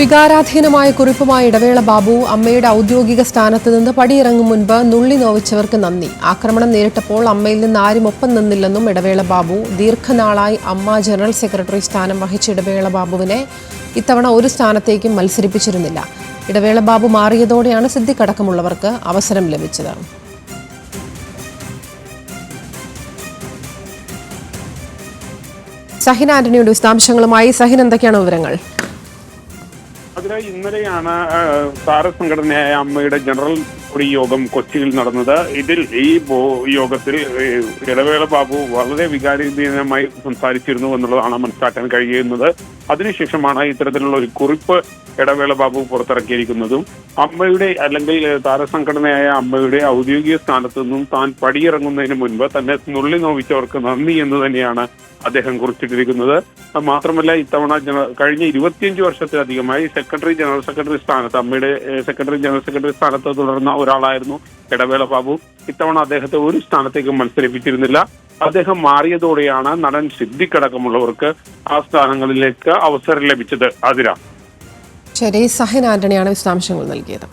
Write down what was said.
വികാരാധീനമായ കുറിപ്പുമായി ഇടവേള ബാബു അമ്മയുടെ ഔദ്യോഗിക സ്ഥാനത്ത് നിന്ന് പടിയിറങ്ങും മുൻപ് നുള്ളി നോവിച്ചവർക്ക് നന്ദി. ആക്രമണം നേരിട്ടപ്പോൾ അമ്മയിൽ നിന്ന് ആരും ഒപ്പം നിന്നില്ലെന്നും ഇടവേള ബാബു ദീർഘനാളായി അമ്മ ജനറൽ സെക്രട്ടറി സ്ഥാനം വഹിച്ച ഇടവേള ബാബുവിനെ ഇത്തവണ ഒരു സ്ഥാനത്തേക്കും മത്സരിപ്പിച്ചിരുന്നില്ല. ഇടവേള ബാബു മാറിയതോടെയാണ് സിദ്ദിഖടക്കമുള്ളവർക്ക് അവസരം ലഭിച്ചത്. സഹിൻ ആന്റണിയുടെ വിശദാംശങ്ങളുമായി സഹിൻ എന്തൊക്കെയാണ് വിവരങ്ങൾ? അതിനായി ഇന്നലെയാണ് താരസംഘടനയായ അമ്മയുടെ ജനറൽ ബോഡി യോഗം കൊച്ചിയിൽ നടന്നത്. ഇതിൽ ഈ യോഗത്തിൽ ഇടവേള ബാബു വളരെ വികാരീതീനമായി സംസാരിച്ചിരുന്നു എന്നുള്ളതാണ് മനസ്സിലാക്കാൻ കഴിയുന്നത്. അതിനുശേഷമാണ് ഇത്തരത്തിലുള്ള ഒരു കുറിപ്പ് ഇടവേള ബാബു പുറത്തിറക്കിയിരിക്കുന്നതും അമ്മയുടെ അല്ലെങ്കിൽ താരസംഘടനയായ അമ്മയുടെ ഔദ്യോഗിക സ്ഥാനത്ത് നിന്നും താൻ പടിയിറങ്ങുന്നതിന് മുൻപ് തന്നെ നുള്ളി നോവിച്ചവർക്ക് നന്ദി എന്ന് തന്നെയാണ് അദ്ദേഹം കുറിച്ചിട്ടിരിക്കുന്നത്. മാത്രമല്ല ഇത്തവണ കഴിഞ്ഞ ഇരുപത്തിയഞ്ച് വർഷത്തിലധികമായി സെക്രട്ടറി ജനറൽ സെക്രട്ടറി സ്ഥാനത്ത് അമ്മയുടെ സെക്രട്ടറി ജനറൽ സെക്രട്ടറി സ്ഥാനത്ത് തുടർന്ന ഒരാളായിരുന്നു ഇടവേള ബാബു. ഇത്തവണ അദ്ദേഹത്തെ ഒരു സ്ഥാനത്തേക്കും മത്സരിപ്പിച്ചിരുന്നില്ല. അദ്ദേഹം മാറിയതോടെയാണ് നടൻ സിദ്ദിഖടക്കമുള്ളവർക്ക് ആ സ്ഥാനങ്ങളിലേക്ക് അവസരം ലഭിച്ചത്. അതിരാ ശരി സഹൻ ആന്റണിയാണ് വിശദാംശങ്ങൾ നൽകിയത്.